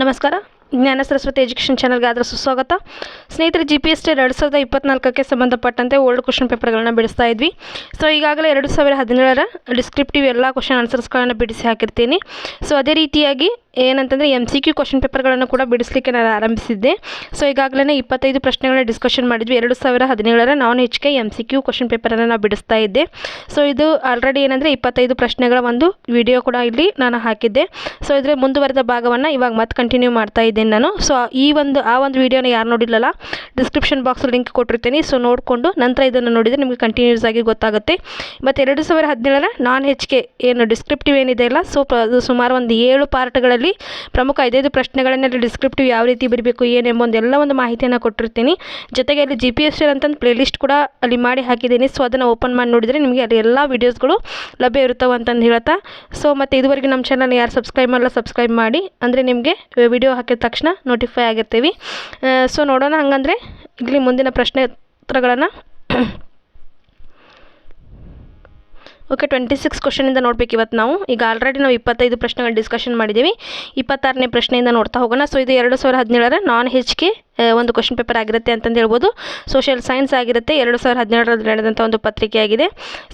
ನಮಸ್ಕಾರ. ಜ್ಞಾನ ಸರಸ್ವತಿ ಎಜುಕೇಷನ್ ಚಾನಲ್ಗೆ ಆದರೂ ಸುಸ್ವಾಗತ. ಸ್ನೇಹಿತರೆ ಜಿ ಪಿ ಎಸ್ ಟಿ ಎರಡು ಸಾವಿರದ ಇಪ್ಪತ್ನಾಲ್ಕಕ್ಕೆ ಸಂಬಂಧಪಟ್ಟಂತೆ ಓಲ್ಡ್ ಕ್ವಶನ್ ಪೇಪರ್ಗಳನ್ನ ಬಿಡಿಸ್ತಾ ಇದ್ವಿ. ಸೊ ಈಗಾಗಲೇ ಎರಡು ಸಾವಿರ ಹದಿನೇಳರ ಡಿಸ್ಕ್ರಿಪ್ಟಿವ್ ಎಲ್ಲ ಕ್ವಶನ್ ಆನ್ಸರ್ಸ್ಗಳನ್ನು ಬಿಡಿಸಿ ಹಾಕಿರ್ತೀನಿ. ಸೊ ಅದೇ ರೀತಿಯಾಗಿ ಏನಂತಂದರೆ ಎಂ ಸಿ ಕ್ಯೂ ಕ್ವಶನ್ ಪೇಪರ್ಗಳನ್ನು ಕೂಡ ಬಿಡಿಸಲಿಕ್ಕೆ ನಾನು ಆರಂಭಿಸಿದ್ದೆ. ಸೊ ಈಗಾಗಲೇ ಇಪ್ಪತ್ತೈದು ಪ್ರಶ್ನೆಗಳನ್ನ ಡಿಸ್ಕಷನ್ ಮಾಡಿದ್ವಿ. ಎರಡು ಸಾವಿರ ಹದಿನೇಳರ non H K M C Q question ಪೇಪರನ್ನು ನಾನು ಬಿಡಿಸ್ತಾ ಇದ್ದೆ. ಸೊ ಇದು ಆಲ್ರೆಡಿ ಏನಂದರೆ ಇಪ್ಪತ್ತೈದು ಪ್ರಶ್ನೆಗಳ ಒಂದು ವಿಡಿಯೋ ಕೂಡ ಇಲ್ಲಿ ನಾನು ಹಾಕಿದ್ದೆ. ಸೊ ಇದರ ಮುಂದುವರೆದ ಭಾಗವನ್ನು ಇವಾಗ ಮತ್ತೆ ಕಂಟಿನ್ಯೂ ಮಾಡ್ತಾ ಇದ್ದೇನೆ ನಾನು. ಸೊ ಈ ಒಂದು, ಆ ಒಂದು ವಿಡಿಯೋನ ಯಾರು ನೋಡಿಲ್ಲಲ್ಲ ಡಿಸ್ಕ್ರಿಪ್ಷನ್ ಬಾಕ್ಸ್ ಲಿಂಕ್ ಕೊಟ್ಟಿರ್ತೀನಿ. ಸೊ ನೋಡಿಕೊಂಡು ನಂತರ ಇದನ್ನು ನೋಡಿದರೆ ನಿಮಗೆ ಕಂಟಿನ್ಯೂಸ್ ಆಗಿ ಗೊತ್ತಾಗುತ್ತೆ. ಮತ್ತು ಎರಡು ಸಾವಿರ ಹದಿನೇಳರ ನಾನ್ ಹೆಚ್ ಕೆ ಏನು ಡಿಸ್ಕ್ರಿಪ್ಟಿವ್ ಏನಿದೆ ಅಲ್ಲ ಸೊ ಸುಮಾರು ಒಂದು ಏಳು ಪಾರ್ಟ್ಗಳಲ್ಲಿ ಪ್ರಮುಖ ಐದೈದು ಪ್ರಶ್ನೆಗಳನ್ನೆಲ್ಲ ಡಿಸ್ಕ್ರಿಪ್ಟಿವ್ ಯಾವ ರೀತಿ ಬರಬೇಕು ಏನೆಂಬ ಒಂದೆಲ್ಲ ಒಂದು ಮಾಹಿತಿಯನ್ನು ಕೊಟ್ಟಿರ್ತೀನಿ. ಜೊತೆಗೆ ಅಲ್ಲಿ ಜಿ ಪಿ ಎಸ್ ಎಲ್ ಅಂತಂದು ಪ್ಲೇಲಿಸ್ಟ್ ಕೂಡ ಅಲ್ಲಿ ಮಾಡಿ ಹಾಕಿದ್ದೀನಿ. ಸೊ ಅದನ್ನು ಓಪನ್ ಮಾಡಿ ನೋಡಿದರೆ ನಿಮಗೆ ಅಲ್ಲಿ ಎಲ್ಲ ವೀಡಿಯೋಸ್ಗಳು ಲಭ್ಯ ಇರುತ್ತವೆ ಅಂತಂದು ಹೇಳ್ತಾ. ಸೊ ಮತ್ತು ಇದುವರೆಗೆ ನಮ್ಮ ಚಾನಲ್ ಯಾರು ಸಬ್ಸ್ಕ್ರೈಬ್ ಮಾಡಲ್ಲ ಸಬ್ಸ್ಕ್ರೈಬ್ ಮಾಡಿ. ಅಂದರೆ ನಿಮಗೆ ವಿಡಿಯೋ ಹಾಕಿದ ತಕ್ಷಣ ನೋಟಿಫೈ ಆಗಿರ್ತೀವಿ. ಸೊ ನೋಡೋಣ ಹಂಗಂದರೆ ಇಲ್ಲಿ ಮುಂದಿನ ಪ್ರಶ್ನೆ ಉತ್ತರಗಳನ್ನು ಓಕೆ ಟ್ವೆಂಟಿ ಸಿಕ್ಸ್ ಕ್ವಶನಿಂದ ನೋಡ್ಬೇಕು ಇವತ್ತು ನಾವು. ಈಗ ಆಲ್ರೆಡಿ ನಾವು ಇಪ್ಪತ್ತೈದು ಪ್ರಶ್ನೆಗಳು ಡಿಸ್ಕಷನ್ ಮಾಡಿದ್ದೀವಿ ಇಪ್ಪತ್ತಾರನೇ ಪ್ರಶ್ನೆಯಿಂದ ನೋಡ್ತಾ ಹೋಗೋಣ. ಸೊ ಇದು ಎರಡು ಸಾವಿರ ಹದಿನೇಳರ ನಾನ್ ಹೆಚ್ ಕೆ ಒಂದು ಕ್ವಶನ್ ಪೇಪರ್ ಆಗಿರುತ್ತೆ ಅಂತಂದು ಹೇಳ್ಬೋದು. ಸೋಷಿಯಲ್ ಸೈನ್ಸ್ ಆಗಿರುತ್ತೆ. ಎರಡು ಸಾವಿರ ಹದಿನೇಳರಲ್ಲಿ ನಡೆದಂಥ ಒಂದು ಪತ್ರಿಕೆಯಾಗಿದೆ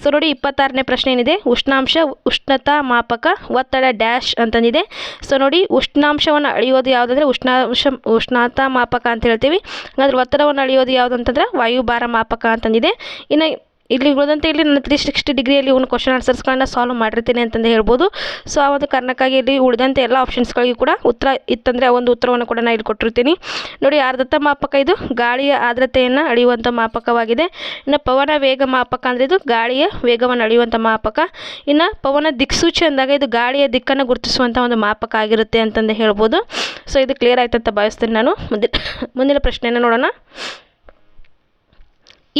ಸೊ ನೋಡಿ, ಇಪ್ಪತ್ತಾರನೇ ಪ್ರಶ್ನೆ ಏನಿದೆ? ಉಷ್ಣಾಂಶ ಉಷ್ಣತಾ ಮಾಪಕ ಒತ್ತಡ ಡ್ಯಾಶ್ ಅಂತಂದಿದೆ. ಸೊ ನೋಡಿ, ಉಷ್ಣಾಂಶವನ್ನು ಅಳೆಯೋದು ಯಾವುದಂದ್ರೆ ಉಷ್ಣಾಂಶ, ಉಷ್ಣತಾ ಮಾಪಕ ಅಂತ ಹೇಳ್ತೀವಿ. ಹಾಗಾದ್ರೆ ಒತ್ತಡವನ್ನು ಅಳೆಯೋದು ಯಾವುದು ಅಂತಂದ್ರೆ ವಾಯುಭಾರ ಮಾಪಕ ಅಂತಂದಿದೆ. ಇನ್ನು ಇಲ್ಲಿ ಉಳಿದಂತೆ ಇಲ್ಲಿ ನಾನು ತ್ರೀ ಸಿಕ್ಸ್ಟಿ ಡಿಗ್ರಿಯಲ್ಲಿ ಇವನು ಕ್ವಶನ್ ಆನ್ಸರ್ಸ್ಗಳನ್ನ ಸಾಲ್ವ್ ಮಾಡಿರ್ತೀನಿ ಅಂತಂದು ಹೇಳ್ಬೋದು. ಸೊ ಆ ಒಂದು ಕಾರಣಕ್ಕಾಗಿ ಇಲ್ಲಿ ಉಳಿದಂತೆ ಎಲ್ಲ ಆಪ್ಷನ್ಸ್ಗಳಿಗೆ ಕೂಡ ಉತ್ತರ ಇತ್ತಂದರೆ ಆ ಒಂದು ಉತ್ತರವನ್ನು ಕೂಡ ನಾನು ಇಲ್ಲಿ ಕೊಟ್ಟಿರ್ತೀನಿ. ನೋಡಿ ಆರ್ದ್ರತಾ ಮಾಪಕ ಇದು ಗಾಳಿಯ ಆರ್ದ್ರತೆಯನ್ನು ಅಳೆಯುವಂಥ ಮಾಪಕವಾಗಿದೆ. ಇನ್ನು ಪವನ ವೇಗ ಮಾಪಕ ಅಂದರೆ ಇದು ಗಾಳಿಯ ವೇಗವನ್ನು ಅಳೆಯುವಂಥ ಮಾಪಕ. ಇನ್ನು ಪವನ ದಿಕ್ಸೂಚಿ ಅಂದಾಗ ಇದು ಗಾಳಿಯ ದಿಕ್ಕನ್ನು ಗುರುತಿಸುವಂಥ ಒಂದು ಮಾಪಕ ಆಗಿರುತ್ತೆ ಅಂತಂದು ಹೇಳ್ಬೋದು. ಸೊ ಇದು ಕ್ಲಿಯರ್ ಆಯ್ತು ಅಂತ ಭಾವಿಸ್ತೀನಿ ನಾನು. ಮುಂದಿನ ಮುಂದಿನ ಪ್ರಶ್ನೆಯನ್ನು ನೋಡೋಣ.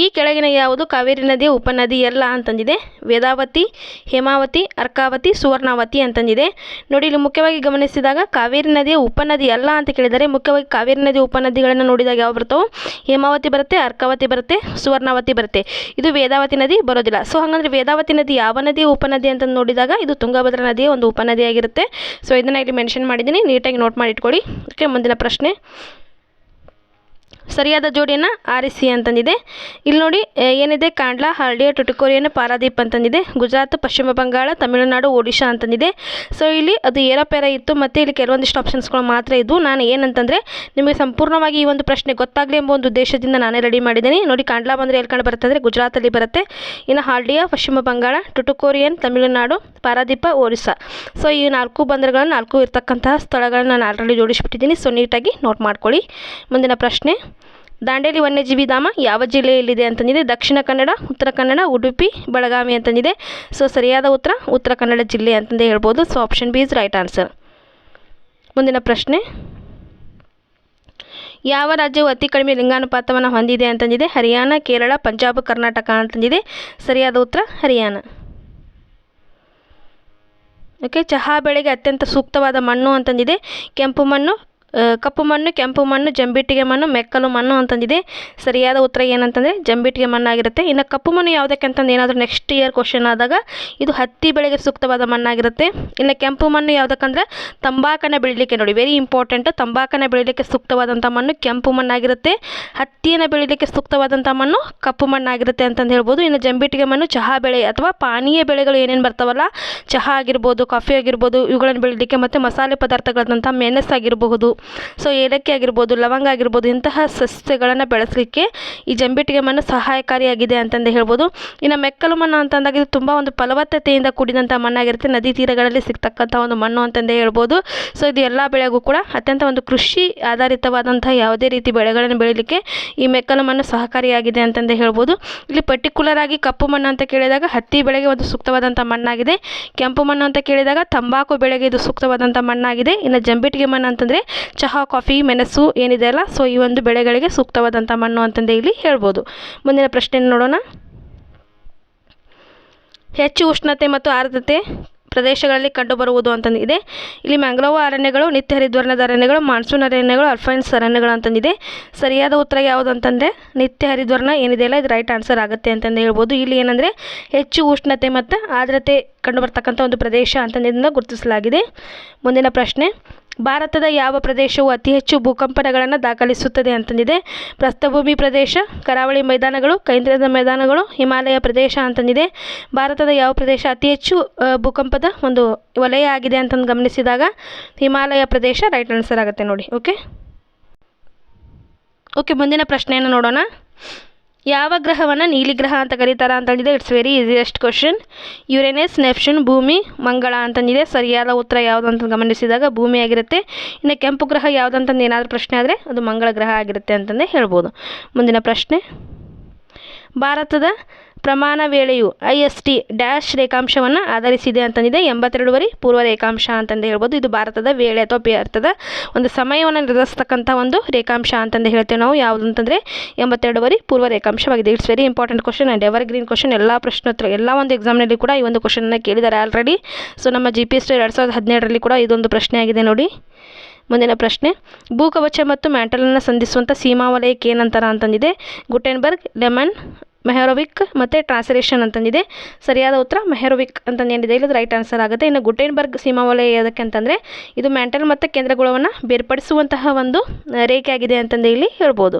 ಈ ಕೆಳಗಿನ ಯಾವುದು? ಕಾವೇರಿ ನದಿಯ ಉಪನದಿ ಎಲ್ಲ ಅಂತಂದಿದೆ. ವೇದಾವತಿ, ಹೇಮಾವತಿ, ಅರ್ಕಾವತಿ, ಸುವರ್ಣಾವತಿ ಅಂತಂದಿದೆ. ನೋಡಿ, ಇಲ್ಲಿ ಮುಖ್ಯವಾಗಿ ಗಮನಿಸಿದಾಗ ಕಾವೇರಿ ನದಿಯ ಉಪನದಿ ಅಲ್ಲ ಅಂತ ಕೇಳಿದರೆ ಮುಖ್ಯವಾಗಿ ಕಾವೇರಿ ನದಿಯ ಉಪನದಿಗಳನ್ನು ನೋಡಿದಾಗ ಯಾವ ಬರ್ತಾವೆ? ಹೇಮಾವತಿ ಬರುತ್ತೆ, ಅರ್ಕಾವತಿ ಬರುತ್ತೆ, ಸುವರ್ಣಾವತಿ ಬರುತ್ತೆ. ಇದು ವೇದಾವತಿ ನದಿ, ಬರೋದಿಲ್ಲ. ಸೊ ಹಾಗಂದ್ರೆ ವೇದಾವತಿ ನದಿ ಯಾವ ನದಿಯ ಉಪನದಿ ಅಂತ ನೋಡಿದಾಗ ಇದು ತುಂಗಭದ್ರಾ ನದಿಯ ಒಂದು ಉಪನದಿಯಾಗಿರುತ್ತೆ. ಸೊ ಇದನ್ನು ಇಲ್ಲಿ ಮೆನ್ಷನ್ ಮಾಡಿದ್ದೀನಿ. ನೀಟಾಗಿ ನೋಟ್ ಮಾಡಿ ಇಟ್ಕೊಳ್ಳಿ. ಓಕೆ ಮುಂದಿನ ಪ್ರಶ್ನೆ. ಸರಿಯಾದ ಜೋಡಿಯನ್ನು ಆರಿಸಿ ಅಂತಂದಿದೆ. ಇಲ್ಲಿ ನೋಡಿ ಏನಿದೆ? ಕಾಂಡ್ಲಾ ಹರ್ಡಿಯ ಟುಟಿಕೋರಿಯನ್ ಪಾರಾದೀಪ್ ಅಂತಂದಿದೆ. ಗುಜರಾತ್, ಪಶ್ಚಿಮ ಬಂಗಾಳ, ತಮಿಳುನಾಡು, ಒಡಿಶಾ ಅಂತಂದಿದೆ. ಸೊ ಇಲ್ಲಿ ಅದು ಏರಪೇರ ಇತ್ತು, ಮತ್ತು ಇಲ್ಲಿ ಕೆಲವೊಂದಿಷ್ಟು ಆಪ್ಷನ್ಸ್ಗಳು ಮಾತ್ರ ಇದ್ವು. ನಾನು ಏನಂತಂದರೆ, ನಿಮಗೆ ಸಂಪೂರ್ಣವಾಗಿ ಈ ಒಂದು ಪ್ರಶ್ನೆ ಗೊತ್ತಾಗಲಿ ಎಂಬ ಒಂದು ಉದ್ದೇಶದಿಂದ ನಾನೇ ರೆಡಿ ಮಾಡಿದ್ದೀನಿ. ನೋಡಿ, ಕಾಂಡ್ಲಾ ಬಂದರೆ ಎಲ್ಲಿ ಕಂಡು ಬರುತ್ತೆ ಅಂದರೆ ಗುಜರಾತಲ್ಲಿ ಬರುತ್ತೆ. ಇನ್ನು ಹಾಲ್ಡಿಯಾ ಪಶ್ಚಿಮ ಬಂಗಾಳ ಟುಟುಕೋರಿಯನ್ ತಮಿಳುನಾಡು, ಪಾರಾದೀಪ, ಒರಿಸ್ಸಾ. ಸೊ ಈ ನಾಲ್ಕು ಬಂದರುಗಳನ್ನು, ನಾಲ್ಕು ಇರ್ತಕ್ಕಂತಹ ಸ್ಥಳಗಳನ್ನು ನಾನು ಆಲ್ರೆಡಿ ಜೋಡಿಸಿಬಿಟ್ಟಿದ್ದೀನಿ. ಸೊ ನೀಟಾಗಿ ನೋಟ್ ಮಾಡ್ಕೊಳ್ಳಿ. ಮುಂದಿನ ಪ್ರಶ್ನೆ. ದಾಂಡೇಲಿ ವನ್ಯಜೀವಿ ಧಾಮ ಯಾವ ಜಿಲ್ಲೆಯಲ್ಲಿದೆ ಅಂತಂದಿದೆ? ದಕ್ಷಿಣ ಕನ್ನಡ, ಉತ್ತರ ಕನ್ನಡ, ಉಡುಪಿ, ಬೆಳಗಾವಿ ಅಂತಂದಿದೆ. ಸೊ ಸರಿಯಾದ ಉತ್ತರ ಉತ್ತರ ಕನ್ನಡ ಜಿಲ್ಲೆ ಅಂತಂದೇ ಹೇಳ್ಬೋದು. So option B is right answer ಮುಂದಿನ ಪ್ರಶ್ನೆ. ಯಾವ ರಾಜ್ಯವು ಅತಿ ಕಡಿಮೆ ಲಿಂಗಾನುಪಾತವನ್ನು ಹೊಂದಿದೆ ಅಂತಂದಿದೆ? ಹರಿಯಾಣ, ಕೇರಳ, ಪಂಜಾಬ್, ಕರ್ನಾಟಕ ಅಂತಂದಿದೆ. ಸರಿಯಾದ ಉತ್ತರ, ಹರಿಯಾಣ. ಓಕೆ ಚಹಾ ಬೆಳೆಗೆ ಅತ್ಯಂತ ಸೂಕ್ತವಾದ ಮಣ್ಣು ಅಂತಂದಿದೆ. ಕೆಂಪು ಮಣ್ಣು ಕಪ್ಪು ಮಣ್ಣು, ಕೆಂಪು ಮಣ್ಣು, ಜಂಬಿಟ್ಟಿಗೆ ಮಣ್ಣು, ಮೆಕ್ಕಲು ಮಣ್ಣು ಅಂತಂದಿದೆ. ಸರಿಯಾದ ಉತ್ತರ ಏನಂತಂದರೆ ಜಂಬಿಟ್ಟಿಗೆ ಮಣ್ಣಾಗಿರುತ್ತೆ. ಇನ್ನು ಕಪ್ಪು ಮಣ್ಣು ಯಾವುದಕ್ಕೆ ಅಂತಂದು ಏನಾದರೂ ನೆಕ್ಸ್ಟ್ ಇಯರ್ ಕ್ವಶನ್ ಆದಾಗ ಇದು ಹತ್ತಿ ಬೆಳೆಗೆ ಸೂಕ್ತವಾದ ಮಣ್ಣಾಗಿರುತ್ತೆ. ಇನ್ನು ಕೆಂಪು ಮಣ್ಣು ಯಾವುದಕ್ಕಂದ್ರೆ ತಂಬಾಕನ್ನು ಬೆಳಿಲಿಕ್ಕೆ ನೋಡಿ. ವೆರಿ ಇಂಪಾರ್ಟೆಂಟ್ ತಂಬಾಕನ್ನು ಬೆಳಿಲಿಕ್ಕೆ ಸೂಕ್ತವಾದಂಥ ಮಣ್ಣು ಕೆಂಪು ಮಣ್ಣಾಗಿರುತ್ತೆ. ಹತ್ತಿಯನ್ನು ಬೆಳಿಲಿಕ್ಕೆ ಸೂಕ್ತವಾದಂಥ ಮಣ್ಣು ಕಪ್ಪು ಮಣ್ಣಾಗಿರುತ್ತೆ ಅಂತಂದು ಹೇಳ್ಬೋದು. ಇನ್ನು ಜಂಬಿಟ್ಟಿಗೆ ಮಣ್ಣು ಚಹಾ ಬೆಳೆ ಅಥವಾ ಪಾನೀಯ ಬೆಳೆಗಳು ಏನೇನು ಬರ್ತಾವಲ್ಲ, ಚಹಾ ಆಗಿರ್ಬೋದು, ಕಾಫಿ ಆಗಿರ್ಬೋದು, ಇವುಗಳನ್ನು ಬೆಳೀಲಿಕ್ಕೆ ಮತ್ತು ಮಸಾಲೆ ಪದಾರ್ಥಗಳಾದಂಥ ಮೆಣಸು ಆಗಿರಬಹುದು ಸೊ ಏಲಕ್ಕಿ ಆಗಿರ್ಬೋದು, ಲವಂಗ ಆಗಿರ್ಬೋದು, ಇಂತಹ ಸಸ್ಯಗಳನ್ನು ಬೆಳೆಸಲಿಕ್ಕೆ ಈ ಜಂಬಿಟ್ಟಿಗೆ ಮಣ್ಣು ಸಹಾಯಕಾರಿಯಾಗಿದೆ ಅಂತಂದು ಹೇಳ್ಬೋದು. ಇನ್ನು ಮೆಕ್ಕಲು ಮಣ್ಣು ಅಂತಂದಾಗ ಇದು ತುಂಬ ಒಂದು ಫಲವತ್ತತೆಯಿಂದ ಕೂಡಿದಂಥ ಮಣ್ಣಾಗಿರುತ್ತೆ. ನದಿ ತೀರಗಳಲ್ಲಿ ಸಿಗ್ತಕ್ಕಂಥ ಒಂದು ಮಣ್ಣು ಅಂತಂದೇ ಹೇಳ್ಬೋದು. ಸೊ ಇದು ಎಲ್ಲ ಬೆಳೆಗೂ ಕೂಡ ಅತ್ಯಂತ ಒಂದು ಕೃಷಿ ಆಧಾರಿತವಾದಂಥ ಯಾವುದೇ ರೀತಿ ಬೆಳೆಗಳನ್ನು ಬೆಳೀಲಿಕ್ಕೆ ಈ ಮೆಕ್ಕಲು ಮಣ್ಣು ಸಹಕಾರಿಯಾಗಿದೆ ಅಂತಂದೇ ಹೇಳ್ಬೋದು. ಇಲ್ಲಿ ಪರ್ಟಿಕ್ಯುಲರ್ ಆಗಿ ಕಪ್ಪು ಮಣ್ಣು ಅಂತ ಕೇಳಿದಾಗ ಹತ್ತಿ ಬೆಳೆಗೆ ಒಂದು ಸೂಕ್ತವಾದಂಥ ಮಣ್ಣಾಗಿದೆ. ಕೆಂಪು ಮಣ್ಣು ಅಂತ ಕೇಳಿದಾಗ ತಂಬಾಕು ಬೆಳೆಗೆ ಇದು ಸೂಕ್ತವಾದಂಥ ಮಣ್ಣಾಗಿದೆ. ಇನ್ನು ಜಂಬಿಟ್ಟಿಗೆ ಮಣ್ಣು ಅಂತಂದರೆ ಚಹಾ, ಕಾಫಿ, ಮೆಣಸು ಏನಿದೆ ಅಲ್ಲ ಸೊ ಈ ಒಂದು ಬೆಳೆಗಳಿಗೆ ಸೂಕ್ತವಾದಂಥ ಮಣ್ಣು ಅಂತಂದು ಇಲ್ಲಿ ಹೇಳ್ಬೋದು. ಮುಂದಿನ ಪ್ರಶ್ನೆ ನೋಡೋಣ. ಹೆಚ್ಚು ಉಷ್ಣತೆ ಮತ್ತು ಆರ್ದ್ರತೆ ಪ್ರದೇಶಗಳಲ್ಲಿ ಕಂಡುಬರುವುದು ಅಂತಂದಿದೆ ಇಲ್ಲಿ ಮ್ಯಾಂಗ್ರೋವ್ ಅರಣ್ಯಗಳು ನಿತ್ಯ ಹರಿದ್ವರ್ಣದ ಅರಣ್ಯಗಳು, ಮಾನ್ಸೂನ್ ಅರಣ್ಯಗಳು, ಅಲ್ಫೈನ್ಸ್ ಅರಣ್ಯಗಳು ಅಂತಂದಿದೆ ಸರಿಯಾದ ಉತ್ತರ ಯಾವುದು ಅಂತಂದರೆ ನಿತ್ಯ ಹರಿದ್ವರ್ಣ ಏನಿದೆಯಲ್ಲ ಇದು ರೈಟ್ ಆನ್ಸರ್ ಆಗುತ್ತೆ ಅಂತಂದು ಹೇಳ್ಬೋದು. ಇಲ್ಲಿ ಏನಂದರೆ, ಹೆಚ್ಚು ಉಷ್ಣತೆ ಮತ್ತು ಆರ್ದ್ರತೆ ಕಂಡುಬರ್ತಕ್ಕಂಥ ಒಂದು ಪ್ರದೇಶ ಅಂತಂದಿದ್ದನ್ನು ಗುರುತಿಸಲಾಗಿದೆ. ಮುಂದಿನ ಪ್ರಶ್ನೆ ಭಾರತದ ಯಾವ ಪ್ರದೇಶವು ಅತಿ ಹೆಚ್ಚು ಭೂಕಂಪನಗಳನ್ನು ದಾಖಲಿಸುತ್ತದೆ ಅಂತಂದಿದೆ. ಪ್ರಸ್ಥಭೂಮಿ ಪ್ರದೇಶ, ಕರಾವಳಿ ಮೈದಾನಗಳು, ಕೇಂದ್ರದ ಮೈದಾನಗಳು, ಹಿಮಾಲಯ ಪ್ರದೇಶ ಅಂತಂದಿದೆ. ಭಾರತದ ಯಾವ ಪ್ರದೇಶ ಅತಿ ಹೆಚ್ಚು ಭೂಕಂಪದ ಒಂದು ವಲಯ ಆಗಿದೆ ಅಂತಂದು ಗಮನಿಸಿದಾಗ ಹಿಮಾಲಯ ಪ್ರದೇಶ ರೈಟ್ ಆನ್ಸರ್ ಆಗುತ್ತೆ ನೋಡಿ ಓಕೆ ಓಕೆ ಮುಂದಿನ ಪ್ರಶ್ನೆಯನ್ನು ನೋಡೋಣ. ಯಾವ ಗ್ರಹವನ್ನು ನೀಲಿ ಗ್ರಹ ಅಂತ ಕರೀತಾರ ಅಂತಂದಿದೆ. It's very easiest question Uranus Neptune ಭೂಮಿ, ಮಂಗಳ ಅಂತಂದಿದೆ. ಸರಿಯಾದ ಉತ್ತರ ಯಾವುದು ಅಂತ ಗಮನಿಸಿದಾಗ ಭೂಮಿ ಆಗಿರುತ್ತೆ. ಇನ್ನು ಕೆಂಪು ಗ್ರಹ ಯಾವುದಂತಂದು ಏನಾದರೂ ಪ್ರಶ್ನೆ ಆದರೆ ಅದು ಮಂಗಳ ಗ್ರಹ ಆಗಿರುತ್ತೆ ಅಂತಂದೇ ಹೇಳ್ಬೋದು. ಮುಂದಿನ ಪ್ರಶ್ನೆ. ಭಾರತದ ಪ್ರಮಾಣ ವೇಳೆಯು ಐ ಎಸ್ ಟಿ ಡ್ಯಾಶ್ ರೇಖಾಂಶವನ್ನು ಆಧರಿಸಿದೆ ಅಂತಂದಿದೆ. ಎಂಬತ್ತೆರಡುವರೆ ಪೂರ್ವ ರೇಖಾಂಶ ಅಂತಂದು ಹೇಳ್ಬೋದು. ಇದು ಭಾರತದ ವೇಳೆ ಅಥವಾ ಭಾರತದ ಒಂದು ಸಮಯವನ್ನು ನಿರ್ಧರಿಸತಕ್ಕಂಥ ಒಂದು ರೇಖಾಂಶ ಅಂತಂದು ಹೇಳ್ತೇವೆ ನಾವು. ಯಾವುದು ಅಂತಂದರೆ ಎಂಬತ್ತೆರಡುವರೆ ಪೂರ್ವ ರೇಖಾಂಶವಾಗಿದೆ. It's very important question and evergreen question ಎಲ್ಲ ಪ್ರಶ್ನೋತ್ತರ ಎಲ್ಲ ಒಂದು ಎಕ್ಸಾಮ್ನಲ್ಲಿ ಕೂಡ ಈ ಒಂದು ಕ್ವಶನನ್ನು ಕೇಳಿದ್ದಾರೆ ಆಲ್ರೆಡಿ ಸೊ ನಮ್ಮ ಜಿ ಪಿ ಎಸ್ ಎರಡು ಸಾವಿರದ ಹದಿನೇಳರಲ್ಲಿ ಕೂಡ ಇದೊಂದು ಪ್ರಶ್ನೆ ಆಗಿದೆ ನೋಡಿ. ಮುಂದಿನ ಪ್ರಶ್ನೆ, ಭೂಕವಚ ಮತ್ತು ಮ್ಯಾಂಟಲನ್ನು ಸಂಧಿಸುವಂಥ ಸೀಮಾವಲಯಕ್ಕೆ ಏನಂತಾರ ಅಂತಂದಿದೆ. ಗುಟೆನ್ಬರ್ಗ್, ಲೆಮನ್ ಮೆಹರೋವಿಕ್ ಮತ್ತು ಟ್ರಾನ್ಸ್ಲೇಷನ್ ಅಂತಂದಿದೆ. ಸರಿಯಾದ ಉತ್ತರ ಮೆಹರೋವಿಕ್ ಅಂತಂದೇನಿದೆ ಇಲ್ಲದ ಇಲ್ಲಿ ರೈಟ್ ಆನ್ಸರ್ ಆಗುತ್ತೆ. ಇನ್ನು ಗುಟೆನ್ಬರ್ಗ್ ಸೀಮಾವಲಯ ಯಾವುದಕ್ಕೆ ಅಂತಂದರೆ, ಇದು ಮ್ಯಾಂಟಲ್ ಮತ್ತು ಕೇಂದ್ರಗುಳವನ್ನು ಬೇರ್ಪಡಿಸುವಂತಹ ಒಂದು ರೇಖೆ ಆಗಿದೆ ಅಂತಂದು ಇಲ್ಲಿ ಹೇಳ್ಬೋದು.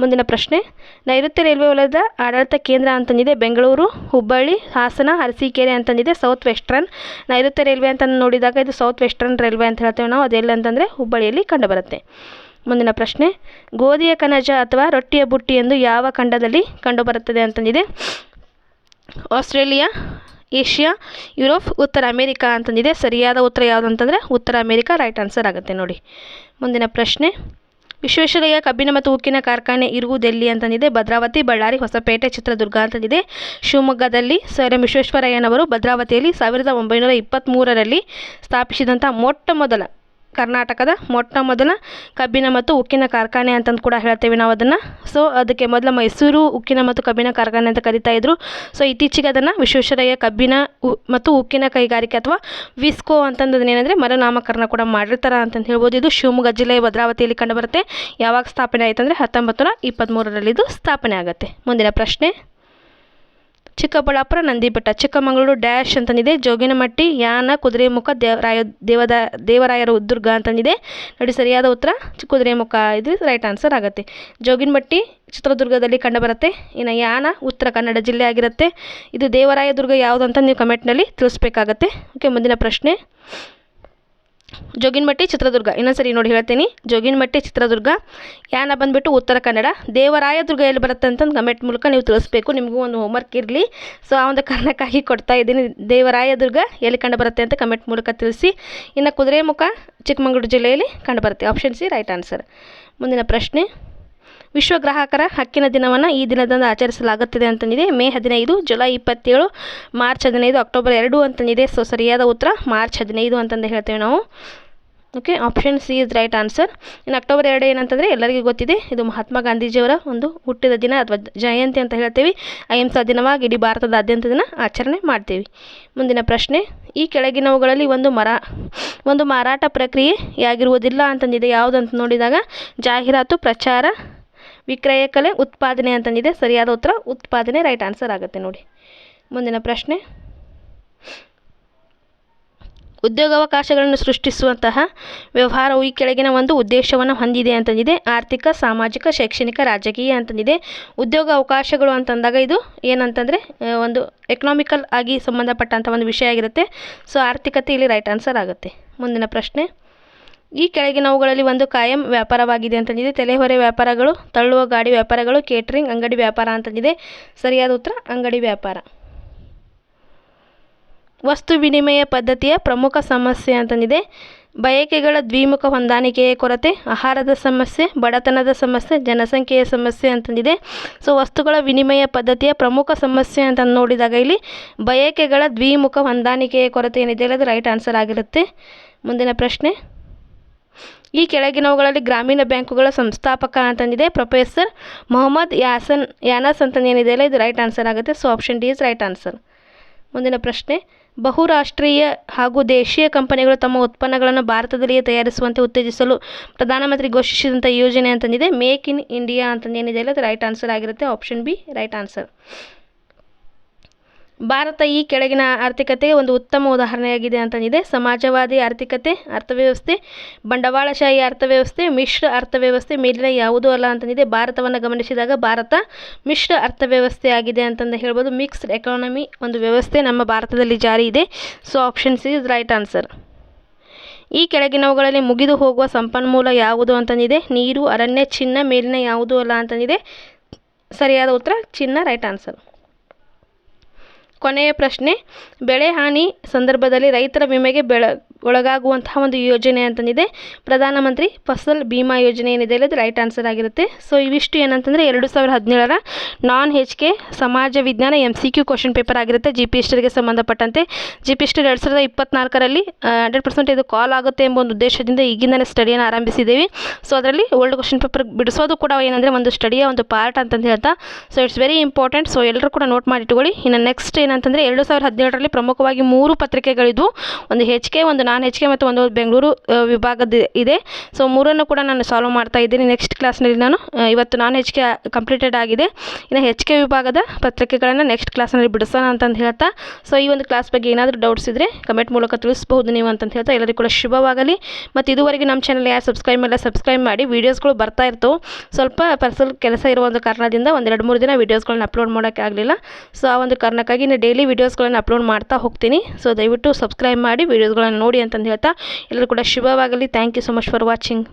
ಮುಂದಿನ ಪ್ರಶ್ನೆ, ನೈಋತ್ಯ ರೈಲ್ವೆ ವಲಯದ ಆಡಳಿತ ಕೇಂದ್ರ ಅಂತಂದಿದೆ. ಬೆಂಗಳೂರು, ಹುಬ್ಬಳ್ಳಿ, ಹಾಸನ, ಅರಸೀಕೆರೆ ಅಂತಂದಿದೆ. ಸೌತ್ ವೆಸ್ಟರ್ನ್ ನೈಋತ್ಯ ರೈಲ್ವೆ ಅಂತ ನೋಡಿದಾಗ ಇದು ಸೌತ್ ವೆಸ್ಟರ್ನ್ ರೈಲ್ವೆ ಅಂತ ಹೇಳ್ತೇವೆ ನಾವು. ಅದೆಲ್ಲ ಅಂತಂದರೆ ಹುಬ್ಬಳ್ಳಿಯಲ್ಲಿ ಕಂಡುಬರುತ್ತೆ ಮುಂದಿನ ಪ್ರಶ್ನೆ. ಗೋಧಿಯ ಕಣಜ ಅಥವಾ ರೊಟ್ಟಿಯ ಬುಟ್ಟಿ ಎಂದು ಯಾವ ಖಂಡದಲ್ಲಿ ಕಂಡುಬರುತ್ತದೆ ಅಂತಂದಿದೆ. ಆಸ್ಟ್ರೇಲಿಯಾ, ಏಷ್ಯಾ, ಯುರೋಪ್, ಉತ್ತರ ಅಮೇರಿಕಾ ಅಂತಂದಿದೆ. ಸರಿಯಾದ ಉತ್ತರ ಯಾವುದು ಅಂತಂದರೆ ಉತ್ತರ ಅಮೇರಿಕಾ. ರೈಟ್ ಆನ್ಸರ್ ಆಗುತ್ತೆ ನೋಡಿ. ಮುಂದಿನ ಪ್ರಶ್ನೆ. ವಿಶ್ವೇಶ್ವರಯ್ಯ ಕಬ್ಬಿನ ಮತ್ತು ಉಕ್ಕಿನ ಕಾರ್ಖಾನೆ ಇರುವುದೆಲ್ಲಿ ಅಂತಂದಿದೆ. ಭದ್ರಾವತಿ, ಬಳ್ಳಾರಿ, ಹೊಸಪೇಟೆ, ಚಿತ್ರದುರ್ಗ ಅಂತಂದಿದೆ. ಶಿವಮೊಗ್ಗದಲ್ಲಿ ಸರ್ ಎಂ ವಿಶ್ವೇಶ್ವರಯ್ಯನವರು ಭದ್ರಾವತಿಯಲ್ಲಿ ಸಾವಿರದ ಒಂಬೈನೂರ ಇಪ್ಪತ್ತ್ಮೂರರಲ್ಲಿ ಸ್ಥಾಪಿಸಿದಂಥ ಮೊಟ್ಟ ಮೊದಲ ಕರ್ನಾಟಕದ ಮೊಟ್ಟ ಮೊದಲ ಕಬ್ಬಿನ ಮತ್ತು ಉಕ್ಕಿನ ಕಾರ್ಖಾನೆ ಅಂತಂದು ಕೂಡ ಹೇಳ್ತೇವೆ ನಾವು ಅದನ್ನು. ಸೊ ಅದಕ್ಕೆ ಮೊದಲು ಮೈಸೂರು ಉಕ್ಕಿನ ಮತ್ತು ಕಬ್ಬಿನ ಕಾರ್ಖಾನೆ ಅಂತ ಕರಿತಾ ಇದ್ರು. ಸೊ ಇತ್ತೀಚೆಗೆ ಅದನ್ನು ವಿಶ್ವೇಶ್ವರಯ್ಯ ಕಬ್ಬಿನ ಮತ್ತು ಉಕ್ಕಿನ ಕೈಗಾರಿಕೆ ಅಥವಾ ವಿಸ್ಕೋ ಅಂತಂದು ಏನಂದರೆ ಮರುನಾಮಕರಣ ಕೂಡ ಮಾಡಿರ್ತಾರೆ ಅಂತಂದು ಹೇಳ್ಬೋದು. ಇದು ಶಿವಮೊಗ್ಗ ಜಿಲ್ಲೆಯ ಭದ್ರಾವತಿಯಲ್ಲಿ ಕಂಡುಬರುತ್ತೆ. ಯಾವಾಗ ಸ್ಥಾಪನೆ ಆಯಿತು ಅಂದರೆ ಹತ್ತೊಂಬತ್ತು ನೂರ ಇಪ್ಪತ್ತ್ಮೂರರಲ್ಲಿ ಇದು ಸ್ಥಾಪನೆ ಆಗುತ್ತೆ. ಮುಂದಿನ ಪ್ರಶ್ನೆ. ಚಿಕ್ಕಬಳ್ಳಾಪುರ, ನಂದಿಬೆಟ್ಟ, ಚಿಕ್ಕಮಗಳೂರು ಡ್ಯಾಶ್ ಅಂತಂದಿದೆ. ಜೋಗಿನಮಟ್ಟಿ, ಯಾನ, ಕುದುರೆಮುಖ, ದೇವರಾಯ, ದೇವದ, ದೇವರಾಯರ ದುರ್ಗ ಅಂತಂದಿದೆ. ನೋಡಿ ಸರಿಯಾದ ಉತ್ತರ. ಕುದುರೆಮುಖ ಇದು ರೈಟ್ ಆನ್ಸರ್ ಆಗುತ್ತೆ. ಜೋಗಿನಮಟ್ಟಿ ಚಿತ್ರದುರ್ಗದಲ್ಲಿ ಕಂಡುಬರುತ್ತೆ. ಇನ್ನು ಯಾನ, ಉತ್ತರ ಕನ್ನಡ ಜಿಲ್ಲೆ ಆಗಿರುತ್ತೆ. ಇದು ದೇವರಾಯ ದುರ್ಗ ಯಾವುದು ಅಂತ ನೀವು ಕಮೆಂಟ್ನಲ್ಲಿ ತಿಳಿಸ್ಬೇಕಾಗತ್ತೆ. ಓಕೆ, ಮುಂದಿನ ಪ್ರಶ್ನೆ. ಜೋಗಿನಮಟ್ಟಿ ಚಿತ್ರದುರ್ಗ. ಇನ್ನೊಂದ್ಸರಿ ನೋಡಿ ಹೇಳ್ತೀನಿ. ಜೋಗಿನಮಟ್ಟಿ ಚಿತ್ರದುರ್ಗ. ಯಾನ ಬಂದುಬಿಟ್ಟು ಉತ್ತರ ಕನ್ನಡ. ದೇವರಾಯದುರ್ಗ ಎಲ್ಲಿ ಬರುತ್ತೆ ಅಂತಂದು ಕಮೆಂಟ್ ಮೂಲಕ ನೀವು ತಿಳಿಸ್ಬೇಕು. ನಿಮಗೂ ಒಂದು ಹೋಮ್ವರ್ಕ್ ಇರಲಿ. ಸೊ ಆ ಒಂದು ಕಾರಣಕ್ಕಾಗಿ ಕೊಡ್ತಾ ಇದ್ದೀನಿ. ದೇವರಾಯದುರ್ಗ ಎಲ್ಲಿ ಕಂಡು ಬರುತ್ತೆ ಅಂತ ಕಮೆಂಟ್ ಮೂಲಕ ತಿಳಿಸಿ. ಇನ್ನು ಕುದುರೆಮುಖ ಚಿಕ್ಕಮಗಳೂರು ಜಿಲ್ಲೆಯಲ್ಲಿ ಕಂಡುಬರುತ್ತೆ ಆಪ್ಷನ್ ಸಿ ರೈಟ್ ಆನ್ಸರ್ ಮುಂದಿನ ಪ್ರಶ್ನೆ. ವಿಶ್ವ ಗ್ರಾಹಕರ ಹಕ್ಕಿನ ದಿನವನ್ನು ಈ ದಿನದಂದು ಆಚರಿಸಲಾಗುತ್ತದೆ ಅಂತಂದಿದೆ. ಮೇ ಹದಿನೈದು, ಜುಲೈ ಇಪ್ಪತ್ತೇಳು, ಮಾರ್ಚ್ ಹದಿನೈದು, ಅಕ್ಟೋಬರ್ ಎರಡು ಅಂತಂದಿದೆ. ಸೊ ಸರಿಯಾದ ಉತ್ತರ ಮಾರ್ಚ್ ಹದಿನೈದು ಅಂತಂದು ಹೇಳ್ತೇವೆ ನಾವು. Okay option C is right answer ಇನ್ನು ಅಕ್ಟೋಬರ್ ಎರಡು ಏನಂತಂದರೆ ಎಲ್ಲರಿಗೂ ಗೊತ್ತಿದೆ. ಇದು ಮಹಾತ್ಮ ಗಾಂಧೀಜಿಯವರ ಒಂದು ಹುಟ್ಟಿದ ದಿನ ಅಥವಾ ಜಯಂತಿ ಅಂತ ಹೇಳ್ತೀವಿ. ಅಹಿಂಸಾ ದಿನವಾಗಿ ಇಡೀ ಭಾರತದಾದ್ಯಂತ ದಿನ ಆಚರಣೆ ಮಾಡ್ತೀವಿ. ಮುಂದಿನ ಪ್ರಶ್ನೆ, ಈ ಕೆಳಗಿನವುಗಳಲ್ಲಿ ಒಂದು ಮರ, ಒಂದು ಮಾರಾಟ ಪ್ರಕ್ರಿಯೆಯಾಗಿರುವುದಿಲ್ಲ ಅಂತಂದಿದೆ. ಯಾವುದಂತ ನೋಡಿದಾಗ, ಜಾಹೀರಾತು ಪ್ರಚಾರ ವಿಕ್ರಯ ಕಲೆ ಉತ್ಪಾದನೆ ಅಂತಂದಿದೆ. ಸರಿಯಾದ ಉತ್ತರ ಉತ್ಪಾದನೆ ರೈಟ್ ಆನ್ಸರ್ ಆಗುತ್ತೆ ನೋಡಿ. ಮುಂದಿನ ಪ್ರಶ್ನೆ. ಉದ್ಯೋಗಾವಕಾಶಗಳನ್ನು ಸೃಷ್ಟಿಸುವಂತಹ ವ್ಯವಹಾರವು ಈ ಕೆಳಗಿನ ಒಂದು ಉದ್ದೇಶವನ್ನು ಹೊಂದಿದೆ ಅಂತಂದಿದೆ. ಆರ್ಥಿಕ, ಸಾಮಾಜಿಕ, ಶೈಕ್ಷಣಿಕ, ರಾಜಕೀಯ ಅಂತಂದಿದೆ. ಉದ್ಯೋಗ ಅವಕಾಶಗಳು ಅಂತಂದಾಗ ಇದು ಏನಂತಂದರೆ ಒಂದು ಎಕನಾಮಿಕಲ್ ಆಗಿ ಸಂಬಂಧಪಟ್ಟಂಥ ಒಂದು ವಿಷಯ ಆಗಿರುತ್ತೆ. ಸೊ ಆರ್ಥಿಕತೆ ಇಲ್ಲಿ ರೈಟ್ ಆನ್ಸರ್ ಆಗುತ್ತೆ. ಮುಂದಿನ ಪ್ರಶ್ನೆ. ಈ ಕೆಳಗಿನವುಗಳಲ್ಲಿ ಒಂದು ಕಾಯಂ ವ್ಯಾಪಾರವಾಗಿದೆ ಅಂತಂದಿದೆ. ತಲೆಹೊರೆ ವ್ಯಾಪಾರಗಳು, ತಳ್ಳುವ ಗಾಡಿ ವ್ಯಾಪಾರಗಳು, ಕೇಟ್ರಿಂಗ್, ಅಂಗಡಿ ವ್ಯಾಪಾರ ಅಂತಂದಿದೆ. ಸರಿಯಾದ ಉತ್ತರ, ಅಂಗಡಿ ವ್ಯಾಪಾರ. ವಸ್ತು ವಿನಿಮಯ ಪದ್ಧತಿಯ ಪ್ರಮುಖ ಸಮಸ್ಯೆ ಅಂತಂದಿದೆ. ಬಯಕೆಗಳ ದ್ವಿಮುಖ ಹೊಂದಾಣಿಕೆಯ ಕೊರತೆ, ಆಹಾರದ ಸಮಸ್ಯೆ, ಬಡತನದ ಸಮಸ್ಯೆ, ಜನಸಂಖ್ಯೆಯ ಸಮಸ್ಯೆ ಅಂತಂದಿದೆ. ಸೊ ವಸ್ತುಗಳ ವಿನಿಮಯ ಪದ್ಧತಿಯ ಪ್ರಮುಖ ಸಮಸ್ಯೆ ಅಂತ ನೋಡಿದಾಗ ಇಲ್ಲಿ ಬಯಕೆಗಳ ದ್ವಿಮುಖ ಹೊಂದಾಣಿಕೆಯ ಕೊರತೆ ಏನಿದೆ? ಅದು ರೈಟ್ ಆನ್ಸರ್ ಆಗಿರುತ್ತೆ. ಮುಂದಿನ ಪ್ರಶ್ನೆ ಈ ಕೆಳಗಿನವುಗಳಲ್ಲಿ ಗ್ರಾಮೀಣ ಬ್ಯಾಂಕುಗಳ ಸಂಸ್ಥಾಪಕ ಅಂತಂದಿದೆ. ಪ್ರೊಫೆಸರ್ ಮೊಹಮ್ಮದ್ ಯಾಸನ್, ಯಾನಸ್ ಅಂತ ಏನಿದೆ ಅಲ್ಲ, ಇದು ರೈಟ್ ಆನ್ಸರ್ ಆಗುತ್ತೆ. So option D is right answer ಮುಂದಿನ ಪ್ರಶ್ನೆ, ಬಹುರಾಷ್ಟ್ರೀಯ ಹಾಗೂ ದೇಶೀಯ ಕಂಪನಿಗಳು ತಮ್ಮ ಉತ್ಪನ್ನಗಳನ್ನು ಭಾರತದಲ್ಲಿಯೇ ತಯಾರಿಸುವಂತೆ ಉತ್ತೇಜಿಸಲು ಪ್ರಧಾನಮಂತ್ರಿ ಘೋಷಿಸಿದಂಥ ಯೋಜನೆ ಅಂತಂದಿದೆ. ಮೇಕ್ ಇನ್ ಇಂಡಿಯಾ ಅಂತಂದೇನಿದೆ ಅಲ್ಲ ಅದು ರೈಟ್ ಆನ್ಸರ್ ಆಗಿರುತ್ತೆ. Option B right answer Bharata ಈ ಕೆಳಗಿನ ಆರ್ಥಿಕತೆಗೆ ಒಂದು ಉತ್ತಮ ಉದಾಹರಣೆಯಾಗಿದೆ ಅಂತಂದಿದೆ ಸಮಾಜವಾದಿ ಆರ್ಥಿಕತೆ, ಅರ್ಥವ್ಯವಸ್ಥೆ, ಬಂಡವಾಳಶಾಹಿ ಅರ್ಥವ್ಯವಸ್ಥೆ, ಮಿಶ್ರ ಅರ್ಥವ್ಯವಸ್ಥೆ ಮೇಲಿನ ಯಾವುದೂ ಅಲ್ಲ ಅಂತಂದಿದೆ ಭಾರತವನ್ನು ಗಮನಿಸಿದಾಗ ಭಾರತ ಮಿಶ್ರ ಅರ್ಥವ್ಯವಸ್ಥೆ ಆಗಿದೆ ಅಂತಂದು ಹೇಳ್ಬೋದು. ಮಿಕ್ಸ್ಡ್ ಎಕಾನಮಿ ಒಂದು ವ್ಯವಸ್ಥೆ ನಮ್ಮ ಭಾರತದಲ್ಲಿ ಜಾರಿ ಇದೆ. So options is right answer ಈ ಕೆಳಗಿನವುಗಳಲ್ಲಿ ಮುಗಿದು ಹೋಗುವ ಸಂಪನ್ಮೂಲ ಯಾವುದು ಅಂತಂದಿದೆ ನೀರು, ಅರಣ್ಯ, ಚಿನ್ನ ಮೇಲಿನ ಯಾವುದೂ ಅಲ್ಲ ಅಂತಂದಿದೆ ಸರಿಯಾದ ಉತ್ತರ, ಚಿನ್ನ ರೈಟ್ ಆನ್ಸರ್ ಕೊನೆಯ ಪ್ರಶ್ನೆ ಬೆಳೆ ಹಾನಿ ಸಂದರ್ಭದಲ್ಲಿ ರೈತರ ವಿಮೆಗೆ ಬೆಳ ಒಳಗಾಗುವಂತಹ ಒಂದು ಯೋಜನೆ ಅಂತಂದಿದೆ. ಪ್ರಧಾನಮಂತ್ರಿ ಫಸಲ್ ಬಿಮಾ ಯೋಜನೆ ಏನಿದೆ ಅದು ರೈಟ್ ಆನ್ಸರ್ ಆಗಿರುತ್ತೆ. ಸೊ ಇವಿಷ್ಟು ಏನಂತಂದರೆ ಎರಡು ಸಾವಿರದ ಹದಿನೇಳರ ನಾನ್ ಹೆಚ್ ಕೆ ಸಮಾಜ ವಿಜ್ಞಾನ M C Q question paper ಆಗಿರುತ್ತೆ. ಜಿ ಪಿ ಎಸ್ಟರ್ಗೆ ಸಂಬಂಧಪಟ್ಟಂತೆ. ಜಿ ಪಿ ಎಸ್ಟರ್ ಎರಡು ಸಾವಿರದ ಇಪ್ಪತ್ನಾಲ್ಕರಲ್ಲಿ ಹಂಡ್ರೆಡ್ ಪರ್ಸೆಂಟ್ ಇದು ಕಾಲ್ ಆಗುತ್ತೆ ಎಂಬ ಒಂದು ಉದ್ದೇಶದಿಂದ ಈಗಿಂದಲೇ ಸ್ಟಡಿಯನ್ನು ಆರಂಭಿಸಿದ್ದೀವಿ. ಸೊ ಅದರಲ್ಲಿ ಓಲ್ಡ್ ಕ್ವಶನ್ ಪೇಪರ್ ಬಿಡಿಸೋದು ಕೂಡ ಏನಂದರೆ ಒಂದು ಸ್ಟಡಿಯ ಒಂದು ಪಾರ್ಟ್ ಅಂತಂದು ಹೇಳ್ತಾ. So it's very important so ಎಲ್ಲರೂ ಕೂಡ ನೋಟ್ ಮಾಡಿಟ್ಕೊಳ್ಳಿ ಇನ್ನು ನೆಕ್ಸ್ಟ್ ಏನಂತಂದರೆ ಎರಡು ಸಾವಿರದ ಹದಿನೇಳರಲ್ಲಿ ಪ್ರಮುಖವಾಗಿ ಮೂರು ಪತ್ರಿಕೆಗಳಿದ್ವು. ಒಂದು ಹೆಚ್ ಕೆ ಒಂದು ನಾನ್ ಹೆಚ್ ಕೆ ಮತ್ತು ಒಂದು ಬೆಂಗಳೂರು ವಿಭಾಗದ ಇದೆ. ಸೊ ಮೂರನ್ನು ಕೂಡ ನಾನು ಸಾಲ್ವ್ ಮಾಡ್ತಾ ಇದ್ದೀನಿ. ನೆಕ್ಸ್ಟ್ ಕ್ಲಾಸ್ನಲ್ಲಿ ನಾನು ಇವತ್ತು ನಾನು ಹೆಚ್ ಕೆ ಕಂಪ್ಲೀಟೆಡ್ ಆಗಿದೆ. ಇನ್ನು ಹೆಚ್ ಕೆ ವಿಭಾಗದ ಪತ್ರಿಕೆಗಳನ್ನು ನೆಕ್ಸ್ಟ್ ಕ್ಲಾಸ್ನಲ್ಲಿ ಬಿಡಿಸೋಣ ಅಂತಂದು ಹೇಳ್ತಾ. ಸೊ ಈ ಒಂದು ಕ್ಲಾಸ್ ಬಗ್ಗೆ ಏನಾದರೂ ಡೌಟ್ಸ್ ಇದ್ದರೆ ಕಮೆಂಟ್ ಮೂಲಕ ತಿಳಿಸ್ಬಹುದು ನೀವು ಅಂತಂದು ಹೇಳ್ತಾ. ಎಲ್ಲರಿಗೂ ಕೂಡ ಶುಭವಾಗಲಿ. ಮತ್ತು ಇದುವರೆಗೆ ನಮ್ಮ ಚಾನಲ್ ಯಾರು ಸಬ್ಸ್ಕ್ರೈಬ್ ಮಾಡಿಲ್ಲ ಸಬ್ಸ್ಕ್ರೈಬ್ ಮಾಡಿ. ವೀಡಿಯೋಸ್ಗಳು ಬರ್ತಾ ಇರ್ತವೆ. ಸ್ವಲ್ಪ ಪರ್ಸಲ್ ಕೆಲಸ ಇರುವ ಒಂದು ಕಾರಣದಿಂದ ಒಂದೆರಡು ಮೂರು ದಿನ ವೀಡಿಯೋಸ್ಗಳನ್ನ ಅಪ್ಲೋಡ್ ಮಾಡೋಕ್ಕೆ ಆಗಲಿಲ್ಲ. ಸೊ ಆ ಒಂದು ಕಾರಣಕ್ಕಾಗಿ ನಾನು ಡೈಲಿ ವೀಡಿಯೋಸ್ಗಳನ್ನು ಅಪ್ಲೋಡ್ ಮಾಡ್ತಾ ಹೋಗ್ತೀನಿ. ಸೊ ದಯವಿಟ್ಟು ಸಬ್ಸ್ಕ್ರೈಬ್ ಮಾಡಿ ವೀಡಿಯೋಸ್ಗಳನ್ನು ನೋಡಿ. ಅಂತಂದು ಹೇಳ್ತಾ. ಎಲ್ಲರೂ ಕೂಡ ಶುಭವಾಗಲಿ. Thank you so much for watching